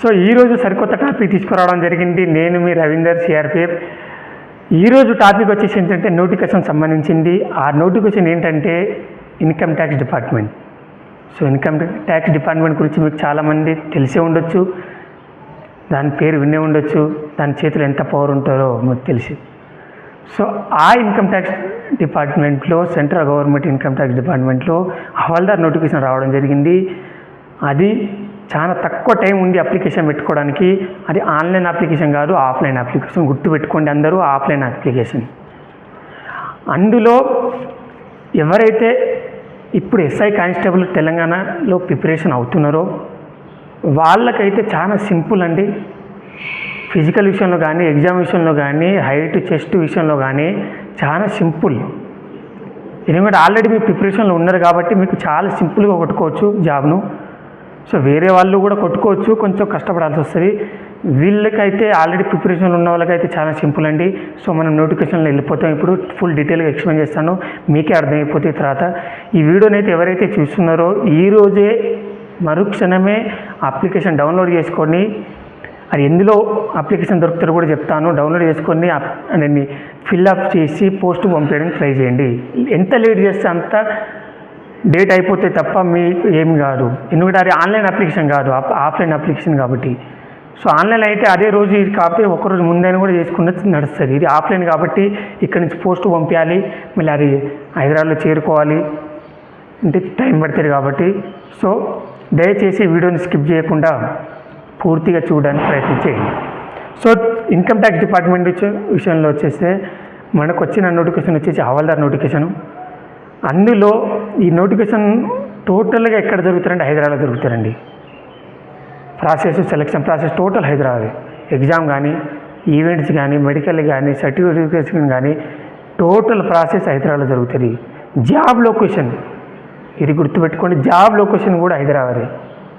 So ఈరోజు సరికొత్త topic తీసుకురావడం జరిగింది. నేను మీ రవీందర్ సిఆర్పిఎఫ్ ఈరోజు టాపిక్ వచ్చేసి ఏంటంటే నోటిఫికేషన్ సంబంధించింది. ఆ నోటిఫికేషన్ ఏంటంటే income tax department. So income tax department గురించి మీకు చాలామంది తెలిసే ఉండొచ్చు. దాని పేరు వినే ఉండొచ్చు. దాని చేతిలో ఎంత పవర్ ఉంటారో మీకు తెలిసి. సో ఆ ఇన్కమ్ ట్యాక్స్ డిపార్ట్మెంట్లో సెంట్రల్ గవర్నమెంట్ ఇన్కమ్ ట్యాక్స్ డిపార్ట్మెంట్లో హవాల్దార్ నోటిఫికేషన్ రావడం జరిగింది. అది చాలా తక్కువ టైం ఉంది అప్లికేషన్ పెట్టుకోవడానికి. అది ఆన్లైన్ అప్లికేషన్ కాదు ఆఫ్లైన్ అప్లికేషన్. గుర్తు పెట్టుకోండి అందరూ ఆఫ్లైన్ అప్లికేషన్. అందులో ఎవరైతే ఇప్పుడు ఎస్ఐ కానిస్టేబుల్ తెలంగాణలో ప్రిపరేషన్ అవుతున్నారో వాళ్ళకైతే చాలా సింపుల్ అండి. ఫిజికల్ విషయంలో కానీ ఎగ్జామ్ విషయంలో కానీ హైట్ చెస్ట్ విషయంలో కానీ చాలా సింపుల్. ఎందుకంటే ఆల్రెడీ మీరు ప్రిపరేషన్లో ఉన్నారు కాబట్టి మీకు చాలా సింపుల్గా కొట్టుకోవచ్చు జాబ్ను. సో వేరే వాళ్ళు కూడా కొట్టుకోవచ్చు కొంచెం కష్టపడాల్సి వస్తుంది. వీళ్ళకైతే ఆల్రెడీ ప్రిపరేషన్లో ఉన్న వాళ్ళకైతే చాలా సింపుల్ అండి. సో మనం నోటిఫికేషన్లో వెళ్ళిపోతాం. ఇప్పుడు ఫుల్ డీటెయిల్గా ఎక్స్ప్లెయిన్ చేస్తాను. మీకే అర్థమైపోతే తర్వాత. ఈ వీడియోనైతే ఎవరైతే చూస్తున్నారో ఈరోజే మరుక్షణమే అప్లికేషన్ డౌన్లోడ్ చేసుకొని అది ఎందులో అప్లికేషన్ దొరుకుతారో కూడా చెప్తాను. డౌన్లోడ్ చేసుకొని దాన్ని ఫిల్అప్ చేసి పోస్ట్ పంపించడానికి ట్రై చేయండి. ఎంత లేట్ చేస్తే అంత డేట్ అయిపోతే తప్ప మీకు ఏం కాదు. ఎందుకంటే అది ఆన్లైన్ అప్లికేషన్ కాదు ఆఫ్లైన్ అప్లికేషన్ కాబట్టి. సో ఆన్లైన్ అయితే అదే రోజు ఇది కాకపోతే ఒకరోజు ముందైనా కూడా చేసుకున్న నడుస్తుంది. ఇది ఆఫ్లైన్ కాబట్టి ఇక్కడ నుంచి పోస్ట్ పంపించాలి మళ్ళీ అది హైదరాబాద్లో చేరుకోవాలి. అంటే టైం పడుతుంది కాబట్టి. సో దయచేసి వీడియోని స్కిప్ చేయకుండా పూర్తిగా చూడడానికి ప్రయత్నం చేయండి. సో ఇన్కమ్ ట్యాక్స్ డిపార్ట్మెంట్ విషయంలో వచ్చేస్తే మనకు వచ్చిన నోటిఫికేషన్ వచ్చేసి హవాల్దార్ నోటిఫికేషను. అందులో ఈ నోటిఫికేషన్ టోటల్గా ఎక్కడ జరుగుతారంటే హైదరాబాద్లో జరుగుతారండి. Process selection process total Hyderabad. Exam కానీ ఈవెంట్స్ కానీ మెడికల్ కానీ సర్టిఫికేషన్ కానీ టోటల్ ప్రాసెస్ హైదరాబాద్లో జరుగుతుంది. Job location. ఇది గుర్తుపెట్టుకోండి జాబ్ లొకేషన్ కూడా హైదరాబాదే.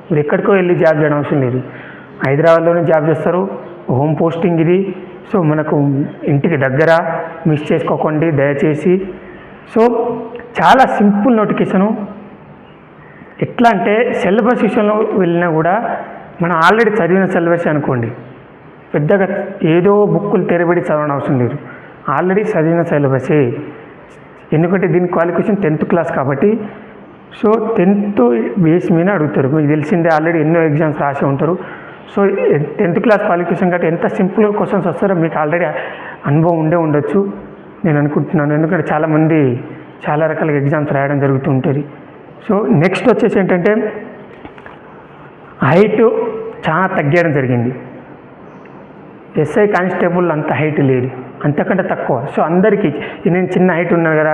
మీరు ఎక్కడికో వెళ్ళి జాబ్ చేయడం అవసరం లేదు. హైదరాబాద్లోనే జాబ్ చేస్తారు. హోమ్ పోస్టింగ్ ఇది. సో మనకు ఇంటికి దగ్గర మిస్ చేసుకోకండి. దయచేసి సో చాలా సింపుల్ నోటిఫికేషను. ఎట్లా అంటే సిలబస్ విషయంలో వెళ్ళినా కూడా మనం ఆల్రెడీ చదివిన సిలబస్ అనుకోండి. పెద్దగా ఏదో బుక్కులు తెరబడి చదవడం అవసరం లేదు. ఆల్రెడీ చదివిన సిలబసే. ఎందుకంటే దీని క్వాలిఫికేషన్ టెన్త్ క్లాస్ కాబట్టి. సో టెన్త్ బేస్ మీద అడుగుతారు. మీకు తెలిసిందే ఆల్రెడీ ఎన్నో ఎగ్జామ్స్ రాసి ఉంటారు. సో టెన్త్ క్లాస్ క్వాలిఫికేషన్ కాబట్టి ఎంత సింపుల్గా క్వశ్చన్స్ వస్తారో మీకు ఆల్రెడీ అనుభవం ఉండే ఉండొచ్చు. నేను అనుకుంటున్నాను. ఎందుకంటే చాలామంది చాలా రకాల ఎగ్జామ్స్ రాయడం జరుగుతూ ఉంటుంది. సో నెక్స్ట్ వచ్చేసి ఏంటంటే హైట్ చాలా తగ్గడం జరిగింది. ఎస్ఐ కానిస్టేబుల్ అంత హైట్ లేదు. అంతకంటే తక్కువ. సో అందరికీ నేను చిన్న హైట్ ఉన్నాను కదా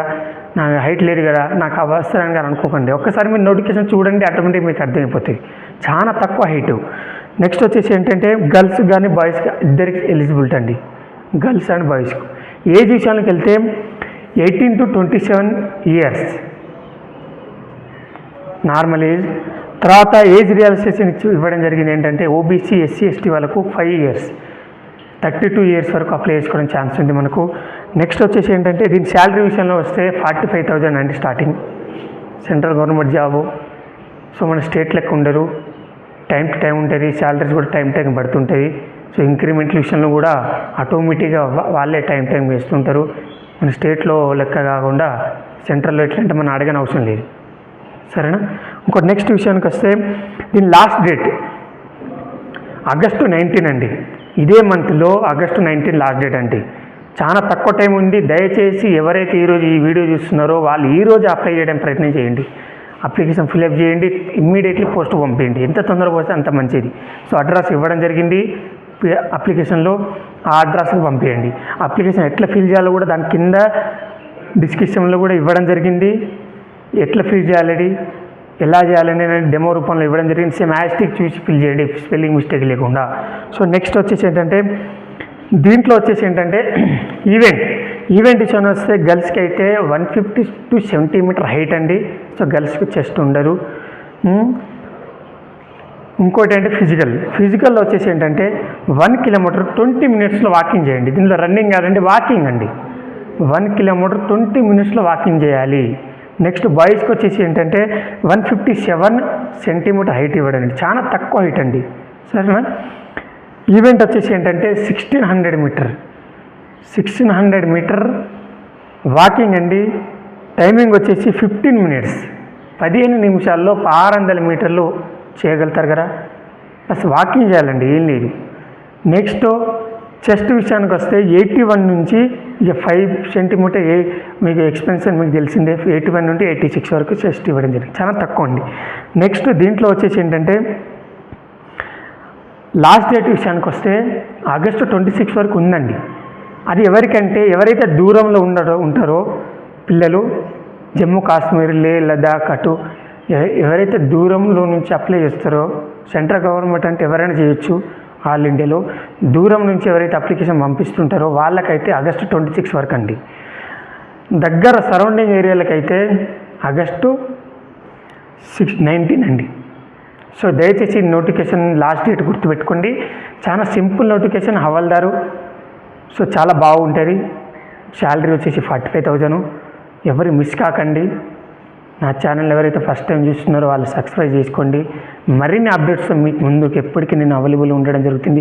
నా హైట్ లేదు కదా నాకు అవసరం కదా అనుకోకండి. ఒక్కసారి మీరు నోటిఫికేషన్ చూడండి ఆటోమేటిక్ మీకు అర్థమైపోతుంది. చాలా తక్కువ హైట్ నెక్స్ట్ వచ్చేసి ఏంటంటే గర్ల్స్ కానీ బాయ్స్ ఇద్దరికి ఎలిజిబిలిటీ అండి. గర్ల్స్ అండ్ బాయ్స్కి ఏజ్ విషయానికి వెళ్తే eighteen to twenty seven years? Normal age. తర్వాత ఏజ్ రియలైజేషన్ ఇవ్వడం జరిగింది ఏంటంటే ఓబీసీ ఎస్సీ ఎస్టీ వాళ్ళకు five years thirty two years వరకు అప్లై చేసుకోవడం ఛాన్స్ ఉంది మనకు. నెక్స్ట్ వచ్చేసి ఏంటంటే దీని శాలరీ విషయంలో వస్తే ఫార్టీ ఫైవ్ థౌజండ్ అండి starting central government job so మన స్టేట్ లెక్క ఉండరు టైం టు టైం ఉంటుంది. శాలరీస్ కూడా టైం టైం పడుతుంటుంది సో ఇంక్రిమెంట్ విషయంలో కూడా ఆటోమేటిక్గా వాళ్ళే టైం టైం వేస్తుంటారు. మన స్టేట్లో లెక్క కాకుండా సెంట్రల్లో ఎట్లంటే మనం అడగని అవసరం లేదు. సరేనా? ఇంకోటి నెక్స్ట్ విషయానికి వస్తే దీని లాస్ట్ డేట్ ఆగస్టు నైన్టీన్ అండి. ఇదే మంత్లో ఆగస్టు నైన్టీన్ లాస్ట్ డేట్ అండి. చాలా తక్కువ టైం ఉంది. దయచేసి ఎవరైతే ఈరోజు ఈ వీడియో చూస్తున్నారో వాళ్ళు ఈరోజు అప్లై చేయడానికి ప్రయత్నం చేయండి. అప్లికేషన్ ఫిల్అప్ చేయండి. ఇమ్మీడియట్లీ పోస్ట్ పంపించండి ఎంత తొందరగా వస్తే అంత మంచిది. సో అడ్రస్ ఇవ్వడం జరిగింది. అప్లికేషన్లో ఆ అడ్రస్కి పంపించండి అప్లికేషన్ ఎట్లా ఫిల్ చేయాలో కూడా దాని కింద డిస్క్రిప్షన్లో కూడా ఇవ్వడం జరిగింది. ఎట్లా ఫిల్ చేయాలి ఎలా చేయాలని డెమో రూపంలో ఇవ్వడం జరిగింది. సేమ్ యాస్టిక్ చూసి ఫిల్ చేయండి. స్పెల్లింగ్ మిస్టేక్ లేకుండా. సో నెక్స్ట్ వచ్చేసి ఏంటంటే దీంట్లో వచ్చేసి ఏంటంటే ఈవెంట్. ఈవెంట్ విషయంలో వస్తే గర్ల్స్కి అయితే one fifty to seventy metre height అండి. సో గర్ల్స్కి చెస్ట్ ఉండరు ఇంకోటి అంటే ఫిజికల్ ఫిజికల్లో వచ్చేసి ఏంటంటే వన్ కిలోమీటర్ ట్వంటీ మినిట్స్లో వాకింగ్ చేయండి. దీనిలో రన్నింగ్ కాదండి వాకింగ్ అండి. వన్ కిలోమీటర్ ట్వంటీ మినిట్స్లో వాకింగ్ చేయాలి. నెక్స్ట్ బాయ్స్కి వచ్చేసి ఏంటంటే one fifty seven centimetre height ఇవ్వడండి. చాలా తక్కువ హైట్ అండి. సరేనా? ఈవెంట్ వచ్చేసి ఏంటంటే sixteen hundred metre sixteen hundred metre walking అండి. టైమింగ్ వచ్చేసి ఫిఫ్టీన్ మినిట్స్ పదిహేను నిమిషాల్లో ఆరు వందల మీటర్లు చేయగలుగుతారు కదా? అసలు వాకింగ్ చేయాలండి ఏం లేదు. నెక్స్ట్ చెస్ట్ విషయానికి వస్తే ఎయిటీ వన్ నుంచి ఇక ఫైవ్ సెంటీమీటర్ ఏ మీకు ఎక్స్పెన్షన్ మీకు తెలిసిందే ఎయిటీ వన్ నుండి ఎయిటీ సిక్స్ వరకు చెస్ట్ ఇవ్వడం జరిగింది. చాలా తక్కువ అండి. నెక్స్ట్ దీంట్లో వచ్చేసి ఏంటంటే లాస్ట్ డేట్ విషయానికి వస్తే ఆగస్టు ట్వంటీ సిక్స్ వరకు ఉందండి. అది ఎవరికంటే ఎవరైతే దూరంలో ఉండరో ఉంటారో పిల్లలు జమ్మూ కాశ్మీర్ లే లదాఖ్ అటు ఎవరైతే దూరంలో నుంచి అప్లై చేస్తారో సెంట్రల్ గవర్నమెంట్ అంటే ఎవరైనా చేయొచ్చు ఆల్ ఇండియాలో. దూరం నుంచి ఎవరైతే అప్లికేషన్ పంపిస్తుంటారో వాళ్ళకైతే ఆగస్టు ట్వంటీ సిక్స్ వరకు అండి. దగ్గర సరౌండింగ్ ఏరియాలకైతే ఆగస్టు సిక్స్ నైన్టీన్ అండి. సో దయచేసి నోటిఫికేషన్ లాస్ట్ డేట్ గుర్తుపెట్టుకోండి. చాలా సింపుల్ నోటిఫికేషన్ హవాల్దారు. సో చాలా బాగుంటుంది. శాలరీ వచ్చేసి ఫార్టీ ఫైవ్ థౌజండ్ ఎవరు మిస్ కాకండి. నా ఛానల్ ఎవరైతే ఫస్ట్ టైం చూస్తున్నారో వాళ్ళు సబ్స్క్రైబ్ చేసుకోండి. మరిన్ని అప్డేట్స్ మీకు ముందుకు ఎప్పటికీ నేను అవైలబుల్ ఉండడం జరుగుతుంది.